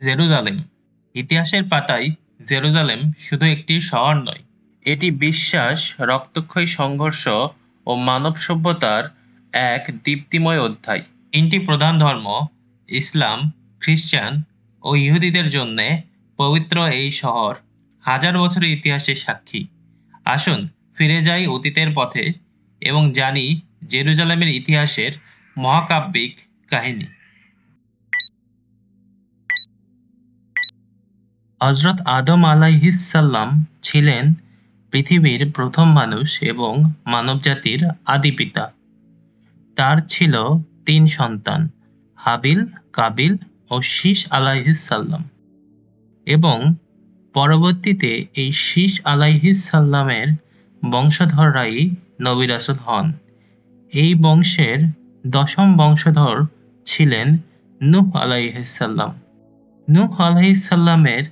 Jerusalem. ইতিহাসের পাতায় Jerusalem শুধু একটি শহর নয়, এটি বিশ্বাস, রক্তক্ষয়ী সংঘর্ষ ও মানব সভ্যতার এক দীপ্তিময় অধ্যায়। তিনটি প্রধান ধর্ম, ইসলাম, খ্রিস্টান ও ইহুদিদের জন্যে পবিত্র এই শহর, হাজার বছরের ইতিহাসের সাক্ষী। আসুন ফিরে যাই অতীতের পথে এবং জানি জেরুজালেমের ইতিহাসের মহাকাব্যিক কাহিনী। হজরত আদম আলাইহিসাল্লাম ছিলেন পৃথিবীর প্রথম মানুষ এবং মানবজাতির আদি পিতা। তার ছিল তিন সন্তান, হাবিল, কাবিল ও শীষ আলাইহিসাল্লাম এবং পরবর্তীতে এই শীষ আলাইহিসাল্লামের বংশধররাই নবী রাসূল হন। এই বংশের দশম বংশধর ছিলেন নূহ আলাইহিসাল্লাম নূহ আলাইহিসাল্লামের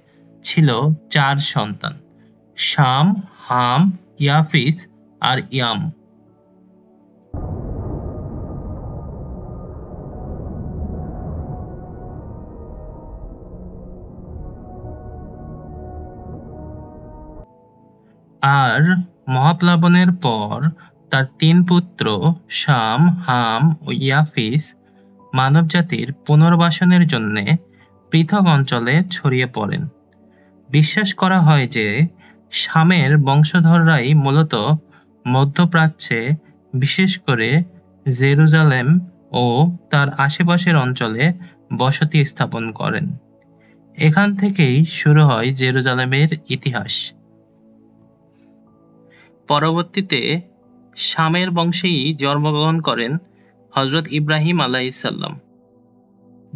ছিল চার সন্তান, শাম, হাম ইয়াফিস আর ইয়াম। আর মহাপ্লাবনের পর তার তিন পুত্র, শাম, হাম ও ইয়াফিস, মানবজাতির পুনর্বাসনের জন্যে পৃথক অঞ্চলে ছড়িয়ে পড়েন। বিশ্বাস করা হয় যে শামের বংশধররাই মূলত মধ্যপ্রাচ্যে, বিশেষ করে জেরুজালেম ও তার আশেপাশের অঞ্চলে বসতি স্থাপন করেন। এখান থেকেই শুরু হয় জেরুজালেমের ইতিহাস। পরবর্তীতে শামের বংশেই জন্মগ্রহণ করেন হজরত ইব্রাহিম আলাইসাল্লাম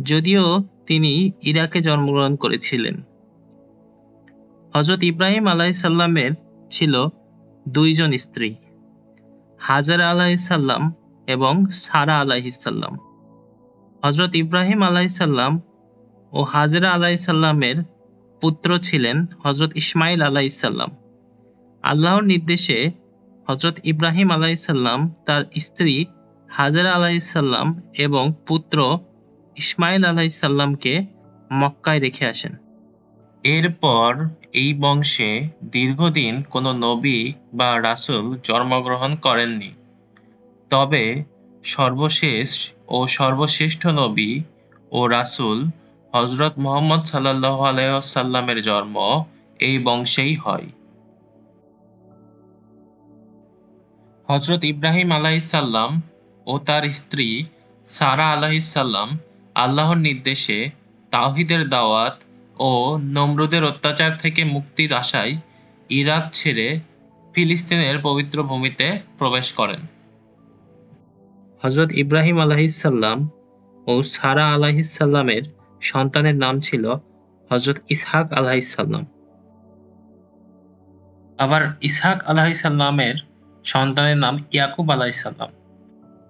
যদিও তিনি ইরাকে জন্মগ্রহণ করেছিলেন। হজরত ইব্রাহিম আলাইসাল্লামের ছিল দুইজন স্ত্রী, হাজারা আলাইসাল্লাম এবং সারা আলাইসাল্লাম হজরত ইব্রাহিম আলাইসাল্লাম ও হাজরা আলাইসাল্লামের পুত্র ছিলেন হজরত ইসমাইল আলাইসাল্লাম আল্লাহর নির্দেশে হজরত ইব্রাহিম আলাইসাল্লাম তার স্ত্রী হাজারা আলাইসাল্লাম এবং পুত্র ইসমাইল আলাইসাল্লামকে মক্কায় রেখে আসেন। এরপর এই বংশে দীর্ঘদিন কোনো নবী বা রাসূল জন্মগ্রহণ করেননি। তবে সর্বশেষ ও সর্বশ্রেষ্ঠ নবী ও রাসূল হজরত মোহাম্মদ সাল্লাহ আলাইসাল্লামের জন্ম এই বংশেই হয়। হজরত ইব্রাহিম আলাইসাল্লাম ও তার স্ত্রী সারা আলাইসাল্লাম আল্লাহর নির্দেশে তাওহিদের দাওয়াত ও নমরুদের অত্যাচার থেকে মুক্তির আশায় ইরাক ছেড়ে ফিলিস্তিনের পবিত্র ভূমিতে প্রবেশ করেন। হজরত ইব্রাহিম আলাহিসাল্লাম ও সারা আলাহিসাল্লামের সন্তানের নাম ছিল হজরত ইসহাক আলাহিসাল্লাম আবার ইসহাক আলাহিসাল্লামের সন্তানের নাম ইয়াকুব আলাইসাল্লাম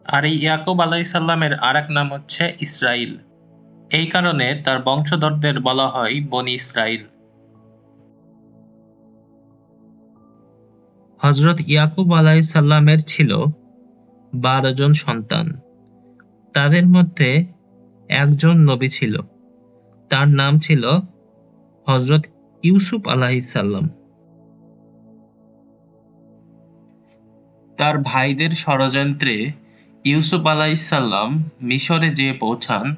আর এই ইয়াকুব আলাইসাল্লামের আর এক নাম হচ্ছে ইসরাইল। এই কারণে তার বংশধরদের বলা হয় বনি ইসরাইল হজরত ইয়াকুব আলাইসাল্লামের ছিল বারো জন সন্তান। তাদের মধ্যে একজন নবী ছিল। তার নাম ছিল হজরত ইউসুফ আলাহিসাল্লাম তার ভাইদের ষড়যন্ত্রে ইউসুফ আলাইসাল্লাম মিশরে যেয়ে পৌঁছান।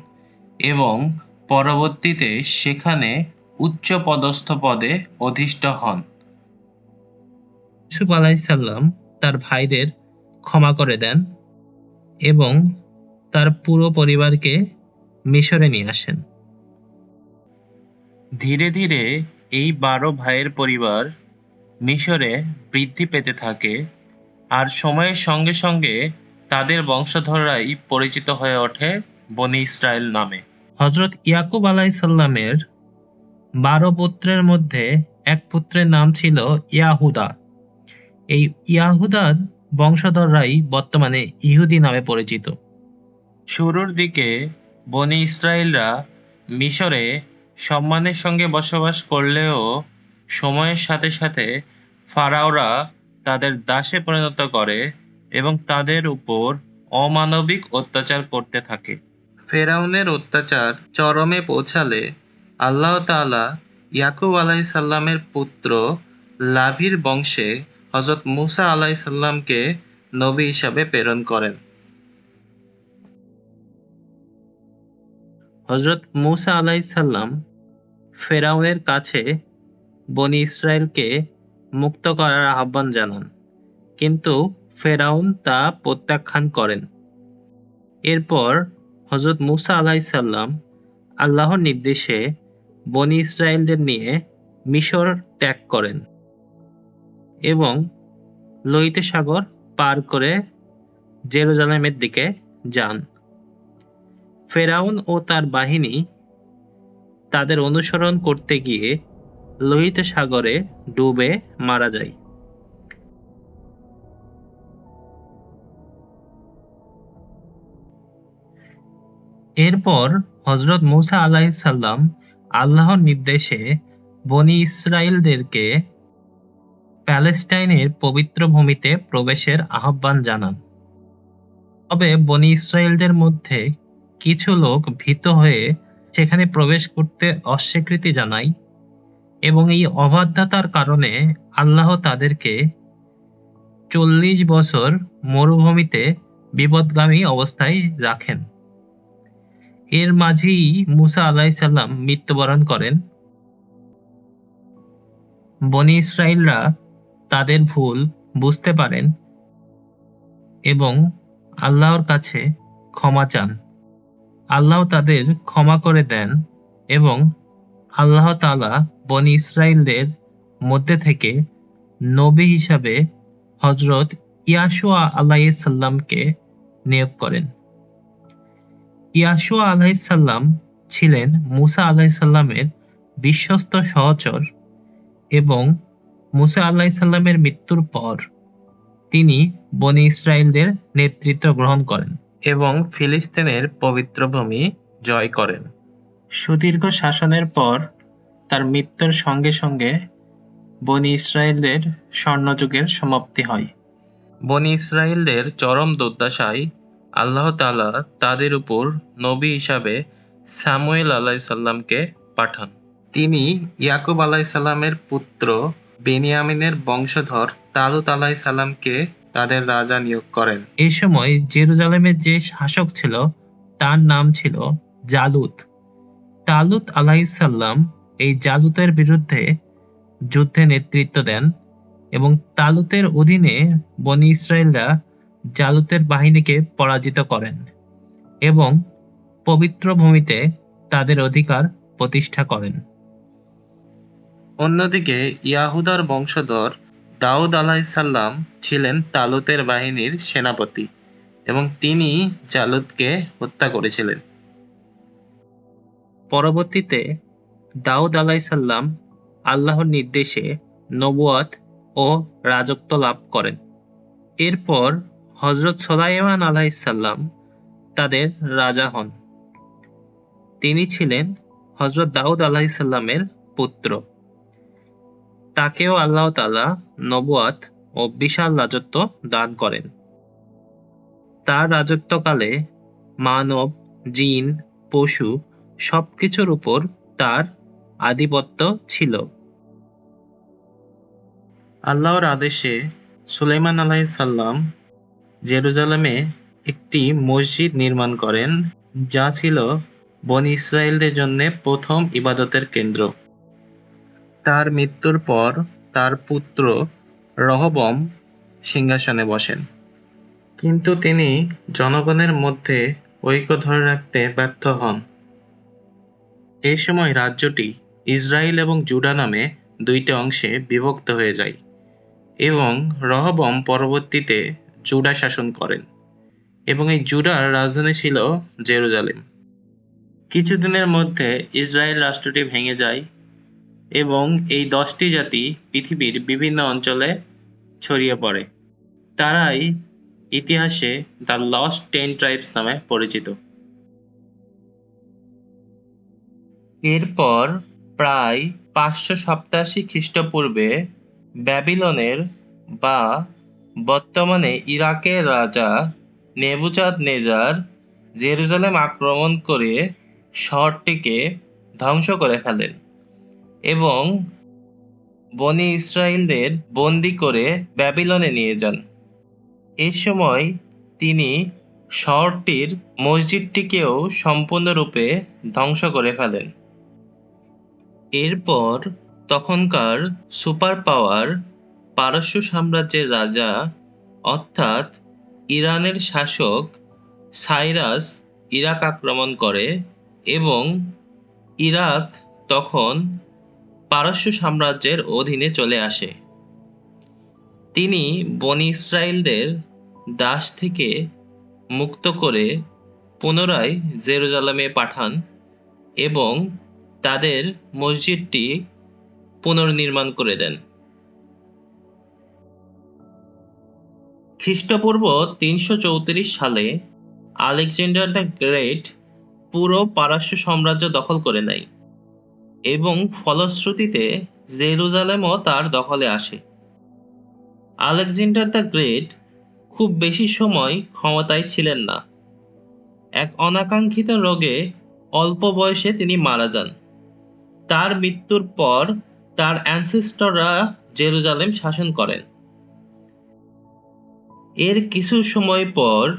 এবং পরবর্তীতে সেখানে উচ্চ পদস্থ পদে অধিষ্ঠ হন। ইউসুফ আলাইসাল্লাম তার ভাইদের ক্ষমা করে দেন এবং তার পুরো পরিবারকে মিশরে নিয়ে আসেন। ধীরে ধীরে এই বারো ভাইয়ের পরিবার মিশরে বৃদ্ধি পেতে থাকে আর সময়ের সঙ্গে সঙ্গে তাদের বংশধররাই পরিচিত হয়ে ওঠে বনি ইসরায়েল নামে। হজরত ইয়াকুব আলাইসাল্লামের বারো পুত্রের মধ্যে এক পুত্রের নাম ছিল ইয়াহুদা। এই ইয়াহুদার বংশধররাই বর্তমানে ইহুদি নামে পরিচিত। শুরুর দিকে বনি ইসরায়েলরা মিশরে সম্মানের সঙ্গে বসবাস করলেও সময়ের সাথে সাথে ফারাওরা তাদের দাসে পরিণত করে এবং তাদের উপর অমানবিক অত্যাচার করতে থাকে। ফেরাউনের অত্যাচার চরমে পৌঁছালে আল্লাহ তাআলা ইয়াকুব আলাইসাল্লামের পুত্র লাভির বংশে হজরত মুসা আলাইসাল্লামকে নবী হিসাবে প্রেরণ করেন। হজরত মুসা আলাইসাল্লাম ফেরাউনের কাছে বনি ইসরায়েলকে মুক্ত করার আহ্বান জানান, কিন্তু ফেরাউন তা প্রত্যাখ্যান করেন। এরপর হজরত মুসা আলাইসাল্লাম আল্লাহর নির্দেশে বনি ইসরায়েলদের নিয়ে মিশর ত্যাগ করেন এবং লোহিত সাগর পার করে জেরুজালেমের দিকে যান। ফেরাউন ও তার বাহিনী তাদের অনুসরণ করতে গিয়ে লোহিত সাগরে ডুবে মারা যায়। এরপর হজরত মুসা আলাইসাল্লাম আল্লাহর নির্দেশে বনি ইসরায়েলদেরকে প্যালেস্টাইনের পবিত্র ভূমিতে প্রবেশের আহ্বান জানান। তবে বনি ইসরায়েলদের মধ্যে কিছু লোক ভীত হয়ে সেখানে প্রবেশ করতে অস্বীকৃতি জানায় এবং এই অবাধ্যতার কারণে আল্লাহ তাদেরকে চল্লিশ বছর মরুভূমিতে বিপদগামী অবস্থায় রাখেন। এর মাঝেই মুসা আলাইসাল্লাম মৃত্যুবরণ করেন। বনি ইসরায়েলরা তাদের ভুল বুঝতে পারেন এবং আল্লাহর কাছে ক্ষমা চান। আল্লাহ তাদের ক্ষমা করে দেন এবং আল্লাহ তাআলা বনি ইসরায়েলদের মধ্যে থেকে নবী হিসাবে হজরত ইয়াশুয়া আলাইসাল্লামকে নিয়োগ করেন। ইয়াশুয়া আলাইসাল্লাম ছিলেন মুসা আলাইসাল্লামের বিশ্বস্ত সহচর এবং মুসা আলাইসাল্লামের মৃত্যুর পর তিনি বনি ইসরায়েলদের নেতৃত্ব গ্রহণ করেন এবং ফিলিস্তিনের পবিত্র ভূমি জয় করেন। সুদীর্ঘ শাসনের পর তার মৃত্যুর সঙ্গে সঙ্গে বনি ইসরায়েলদের স্বর্ণযুগের সমাপ্তি হয়। বনি ইসরায়েলদের চরম দুর্দশায় আল্লাহ তাআলা তাদের উপর নবী হিসাবে সামুয়েল আলাইসাল্লামকে পাঠান। তিনি ইয়াকুব আলাইসাল্লামের পুত্র বেনিয়ামিনের বংশধর তালুত আলাইসাল্লামকে তাদের রাজা নিয়োগ করেন। এই সময় জেরুজালেমের যে শাসক ছিল, তার নাম ছিল জালুত। তালুত আলাইসাল্লাম এই জালুতের বিরুদ্ধে যুদ্ধে নেতৃত্ব দেন এবং তালুতের অধীনে বনি ইসরায়েলরা জালুতের বাহিনীকে পরাজিত করেন এবং পবিত্র ভূমিতে তাদের অধিকার প্রতিষ্ঠা করেন। অন্যদিকে ইয়াহুদার বংশধর দাউদ আলাইসাল্লাম ছিলেন তালুতের বাহিনীর সেনাপতি এবং তিনি জালুতকে হত্যা করেছিলেন। পরবর্তীতে দাউদ আলাইসাল্লাম আল্লাহর নির্দেশে নবুয়াত ও রাজত্ব লাভ করেন। এরপর হজরত সোলাইমান আলাইসাল্লাম তাদের রাজা হন। তিনি ছিলেন হজরত দাউদ আলাইসাল্লামের পুত্র। তাকেও আল্লাহ তালা নবুয়াত ও বিশাল রাজত্ব দান করেন। তার রাজত্বকালে মানব, জিন, পশু সবকিছুর উপর তার আধিপত্য ছিল। আল্লাহর আদেশে সুলাইমান আলাইসাল্লাম জেরুজালেমে একটি মসজিদ নির্মাণ করেন, যা ছিল বনি ইসরায়েলদের জন্য প্রথম ইবাদতের কেন্দ্র। তার মৃত্যুর পর তার পুত্র রহবম সিংহাসনে বসেন। কিন্তু তিনি জনগণের মধ্যে ঐক্য ধরে রাখতে ব্যর্থ হন। এই সময় রাজ্যটি ইসরায়েল এবং জুডা নামে দুইটি অংশে বিভক্ত হয়ে যায় এবং রহবম পরবর্তীতে জুডা শাসন করেন এবং এই জুডার রাজধানী ছিল জেরুজালেম। কিছুদিনের মধ্যে ইসরায়েল রাষ্ট্রটি ভেঙে যায় এবং এই দশটি জাতি পৃথিবীর বিভিন্ন অঞ্চলে ছড়িয়ে পড়ে। তারাই ইতিহাসে দ্য লস্ট টেন ট্রাইবস নামে পরিচিত। এরপর প্রায় পাঁচশো সপ্তাশি খ্রিস্টপূর্বে ব্যাবিলনের বা বর্তমানে ইরাকের রাজা নেবুচাঁদ নেজার জেরুজালেম আক্রমণ করে শহরটিকে ধ্বংস করে ফেলেন এবং বনি ইসরায়েলদের বন্দি করে ব্যাবিলনে নিয়ে যান। এ সময় তিনি শহরটির মসজিদটিকেও সম্পূর্ণরূপে ধ্বংস করে ফেলেন। এরপর তখনকার সুপার পাওয়ার পারস্য সাম্রাজ্যের রাজা, অর্থাৎ ইরানের শাসক সাইরাস ইরাক আক্রমণ করে এবং ইরাক তখন পারস্য সাম্রাজ্যের অধীনে চলে আসে। তিনি বনি ইসরায়েলদের দাস থেকে মুক্ত করে পুনরায় জেরুজালামে পাঠান এবং তাদের মসজিদটি পুনর্নির্মাণ করে দেন। খ্রিস্টপূর্ব তিনশো চৌত্রিশ সালে আলেকজান্ডার দ্য গ্রেট পুরো পারস্য সাম্রাজ্য দখল করে নেয় এবং ফলশ্রুতিতে জেরুজালেমও তার দখলে আসে। আলেকজান্ডার দ্য গ্রেট খুব বেশি সময় ক্ষমতায় ছিলেন না। এক অনাকাঙ্ক্ষিত রোগে অল্প বয়সে তিনি মারা যান। তার মৃত্যুর পর তার অ্যানসেস্টররা জেরুজালেম শাসন করেন। এর কিছু সময় পর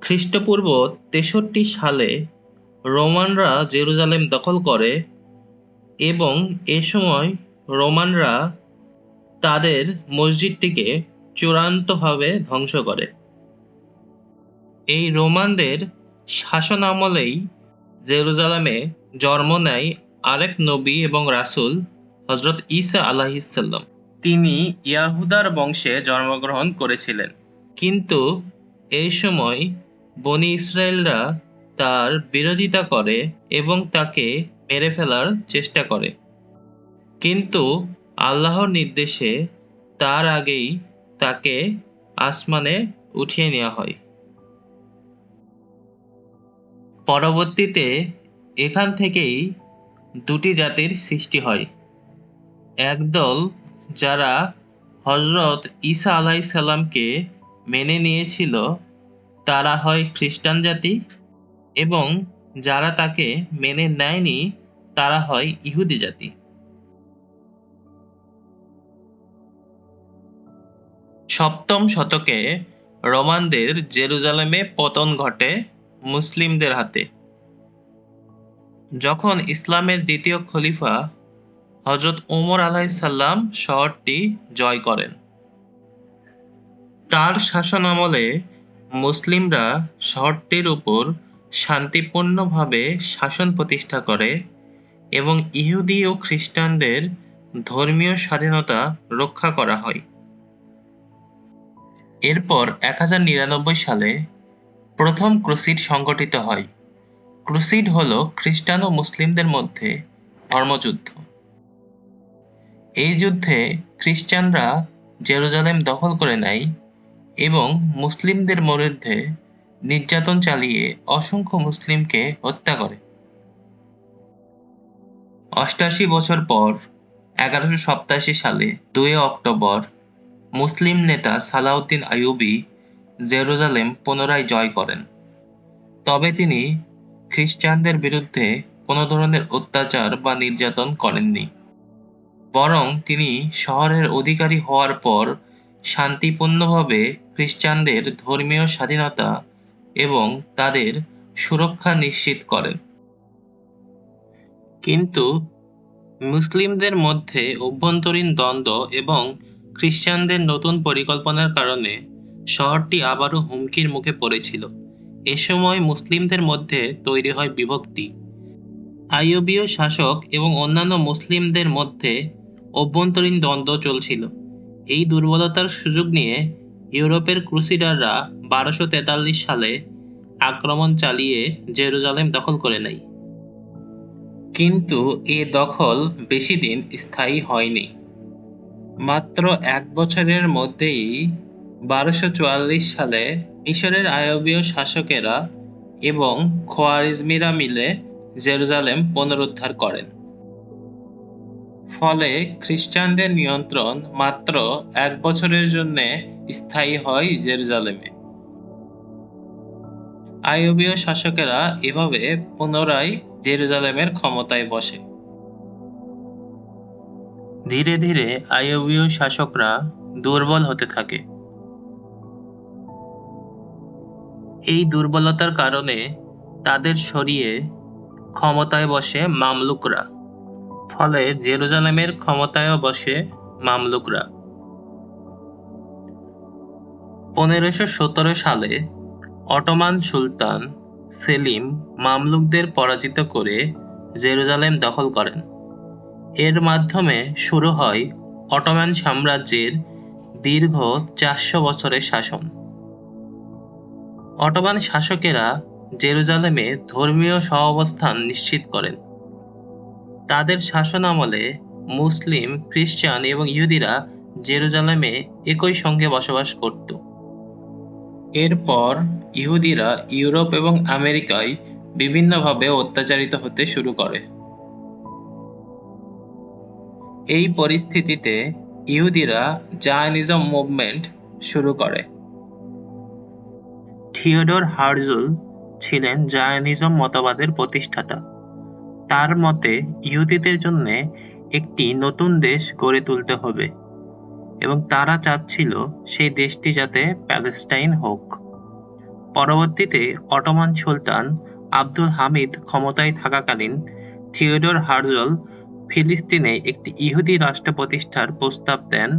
খ্রিস্টপূর্ব তেষট্টি সালে রোমানরা জেরুজালেম দখল করে এবং এ সময় রোমানরা তাদের মসজিদটিকে চূড়ান্তভাবে ধ্বংস করে। এই রোমানদের শাসন আমলেই জেরুজালেমে জন্ম নেয় আরেক নবী এবং রাসূল হজরত ঈসা আলাহিসাল্লাম তিনি ইয়াহুদার বংশে জন্মগ্রহণ করেছিলেন। কিন্তু এই সময় বনি ইসরায়েলরা তার বিরোধিতা করে এবং তাকে মেরে ফেলার চেষ্টা করে। কিন্তু আল্লাহর নির্দেশে তার আগেই তাকে আসমানে উঠিয়ে নেওয়া হয়। পরবর্তীতে এখান থেকেই দুটি জাতির সৃষ্টি হয়। একদল যারা হজরত ঈসা আলাইসাল্লামকে মেনে নিয়েছিল, তারা হয় খ্রিস্টান জাতি এবং যারা তাকে মেনে নেয়নি, তারা হয় ইহুদি জাতি। সপ্তম শতকে রোমানদের জেরুজালেমে পতন ঘটে মুসলিমদের হাতে। যখন ইসলামের দ্বিতীয় খলিফা হজরত ওমর আলাইসাল্লাম শহরটি জয় করেন। তার শাসন আমলে মুসলিমরা শহরটির উপর শান্তিপূর্ণভাবে শাসন প্রতিষ্ঠা করে এবং ইহুদি ও খ্রিস্টানদের ধর্মীয় স্বাধীনতা রক্ষা করা হয়। এরপর এক হাজার নিরানব্বই সালে প্রথম ক্রুসিড সংগঠিত হয়। ক্রুসিড হল খ্রিস্টান ও মুসলিমদের মধ্যে ধর্মযুদ্ধ। এই যুদ্ধে খ্রিস্টানরা জেরুজালেম দখল করে নেয় এবং মুসলিমদের বিরুদ্ধে নির্যাতন চালিয়ে অসংখ্য মুসলিমকে হত্যা করে। অষ্টাশি বছর পর, এগারোশো সপ্তাশি সালে দুই অক্টোবর, মুসলিম নেতা সালাউদ্দিন আইয়ুবি জেরুজালেম পুনরায় জয় করেন। তবে তিনি খ্রিস্টানদের বিরুদ্ধে কোনো ধরনের অত্যাচার বা নির্যাতন করেননি। বরং তিনি শহরের অধিকারী হওয়ার পর শান্তিপূর্ণভাবে খ্রিস্টানদের ধর্মীয় স্বাধীনতা এবং তাদের সুরক্ষা নিশ্চিত করেন। কিন্তু মুসলিমদের মধ্যে অভ্যন্তরীণ দ্বন্দ্ব এবং খ্রিস্টানদের নতুন পরিকল্পনার কারণে শহরটি আবারও হুমকির মুখে পড়েছিল। এ সময় মুসলিমদের মধ্যে তৈরি হয় বিভক্তি। আইয়ুবীয় শাসক এবং অন্যান্য মুসলিমদের মধ্যে অভ্যন্তরীণ দ্বন্দ্ব চলছিল। এই দুর্বলতার সুযোগ নিয়ে ইউরোপের ক্রুসিডাররা বারোশো তেতাল্লিশ সালে আক্রমণ চালিয়ে জেরুজালেম দখল করে নেয়। কিন্তু এ দখল বেশি দিন স্থায়ী হয়নি। মাত্র এক বছরের মধ্যেই বারোশো চুয়াল্লিশ সালে মিশরের আয়বীয় শাসকেরা এবং খোয়ারিজমিরা মিলে জেরুজালেম পুনরুদ্ধার করেন। ফলে খ্রিস্টানদের নিয়ন্ত্রণ মাত্র এক বছরের জন্য স্থায়ী হয় জেরুজালেমে। আইয়ুবীয় শাসকেরা এভাবে পুনরায় জেরুজালেমের ক্ষমতায় বসে। ধীরে ধীরে আইয়ুবীয় শাসকরা দুর্বল হতে থাকে। এই দুর্বলতার কারণে তাদের সরিয়ে ক্ষমতায় বসে মামলুকরা, ফলে জেরুজালেমের ক্ষমতায়ও বসে মামলুকরা। পনেরোশো সতেরো সালে অটোমান সুলতান সেলিম মামলুকদের পরাজিত করে জেরুজালেম দখল করেন। এর মাধ্যমে শুরু হয় অটোমান সাম্রাজ্যের দীর্ঘ চারশো বছরের শাসন। অটোমান শাসকেরা জেরুজালেমে ধর্মীয় সহাবস্থান নিশ্চিত করেন। তাদের শাসন আমলে মুসলিম, খ্রিস্টান এবং ইহুদিরা জেরুজালেমে একই সঙ্গে বসবাস করত। এরপর ইহুদিরা ইউরোপ এবং আমেরিকায় বিভিন্নভাবে অত্যাচারিত হতে শুরু করে। এই পরিস্থিতিতে ইহুদিরা জায়নিজম মুভমেন্ট শুরু করে। থিওডর হার্জুল ছিলেন জায়নিজম মতবাদের প্রতিষ্ঠাতা। তার মতে, ইহুদিদের জন্য একটি নতুন দেশ গড়ে তুলতে হবে। এবং তারা চাচ্ছিল সেই দেশটি যাতে প্যালেস্টাইন হোক। পরবর্তীতে অটোমান সুলতান আব্দুল হামিদ ক্ষমতায় থাকাকালীন থিওডর হার্জল ফিলিস্তিনে একটি ইহুদি রাষ্ট্র প্রতিষ্ঠার প্রস্তাব দেন।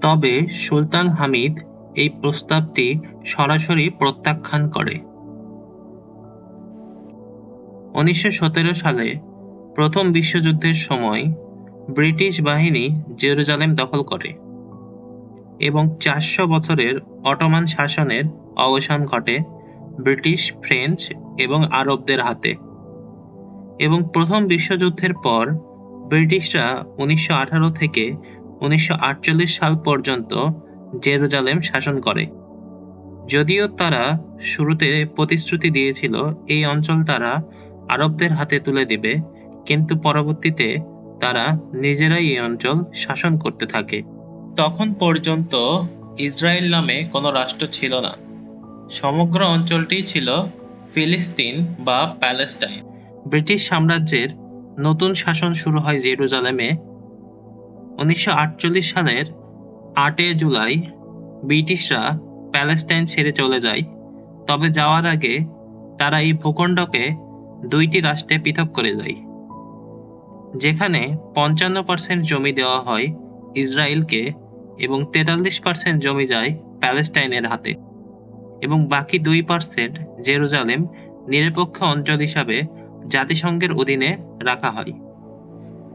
তবে সুলতান হামিদ এই প্রস্তাবটি সরাসরি প্রত্যাখ্যান করে। উনিশশো সতেরো সালে প্রথম বিশ্বযুদ্ধের সময় ব্রিটিশ বাহিনী জেরুজালেম দখল করে। এবং চারশো বছরের অটোমান শাসনের অবসান ঘটে ব্রিটিশ, ফ্রেঞ্চ এবং আরবদের হাতে। এবং প্রথম বিশ্বযুদ্ধের পর ব্রিটিশরা উনিশশো আঠারো থেকে উনিশশো আটচল্লিশ সাল পর্যন্ত জেরুজালেম শাসন করে। যদিও তারা শুরুতে প্রতিশ্রুতি দিয়েছিল, এই অঞ্চল তারা আরবদের হাতে তুলে দিবে, কিন্তু পরবর্তীতে তারা নিজেরাই এই অঞ্চল শাসন করতে থাকে। তখন পর্যন্ত ইসরায়েল নামে কোনো রাষ্ট্র ছিল না। সমগ্র অঞ্চলটি ছিল ফিলিস্তিন বা প্যালেস্টাইন। ব্রিটিশ সাম্রাজ্যের নতুন শাসন শুরু হয় জেরুজালেমে। উনিশশো আটচল্লিশ সালের আটই জুলাই ব্রিটিশরা প্যালেস্টাইন ছেড়ে চলে যায়। তবে যাওয়ার আগে তারা এই ভূখণ্ডকে দুইটি রাষ্ট্রে পৃথক করে যায় যেখানে পঞ্চান্ন পার্সেন্ট জমি দেওয়া হয় ইসরায়েলকে। এবং তেতাল্লিশ পার্সেন্ট জমি যায় প্যালেস্টাইনের হাতে। এবং বাকি দুই পার্সেন্ট জেরুজালেম নিরপেক্ষ অঞ্চল হিসাবে জাতিসংঘের অধীনে রাখা হয়।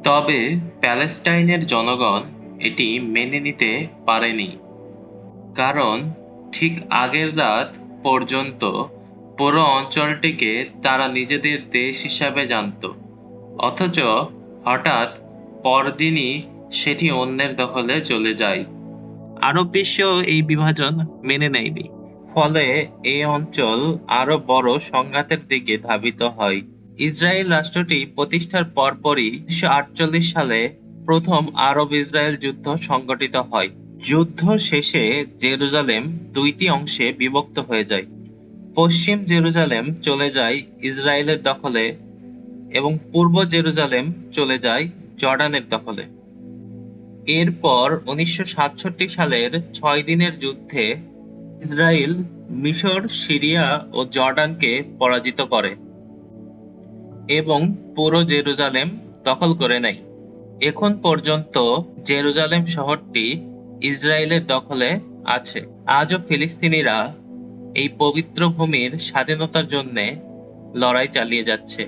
তবে প্যালেস্টাইনের জনগণ এটি মেনে নিতে পারেনি, কারণ ঠিক আগের রাত পর্যন্ত পুরো অঞ্চলটিকে তারা নিজেদের দেশ হিসাবে জানত। অথচ হঠাৎ পরদিনই সেটি অন্যের দখলে চলে যায়। আরব বিশ্ব এই বিভাজন মেনে নেয়নি। ফলে এই অঞ্চল আরও বড় সংঘাতের দিকে ধাবিত হয়। ইসরায়েল রাষ্ট্রটি প্রতিষ্ঠার পরপরই উনিশশো আটচল্লিশ সালে প্রথম আরব ইসরায়েল যুদ্ধ সংগঠিত হয়। যুদ্ধ শেষে জেরুজালেম দুইটি অংশে বিভক্ত হয়ে যায়। পশ্চিম জেরুজালেম চলে যায় ইসরায়েলের দখলে এবং পূর্ব জেরুজালেম চলে যায় জর্ডানের দখলে। এরপর উনিশশো সাতষট্টি সালের ছয় দিনের যুদ্ধে ইসরায়েল, মিশর, সিরিয়া ও জর্ডানকে পরাজিত করে এবং পুরো জেরুজালেম দখল করে নেয়। এখন পর্যন্ত জেরুজালেম শহরটি ইসরায়েলের দখলে আছে। আজও ফিলিস্তিনিরা এই পবিত্র ভূমির স্বাধীনতার জন্যে লড়াই চালিয়ে যাচ্ছে।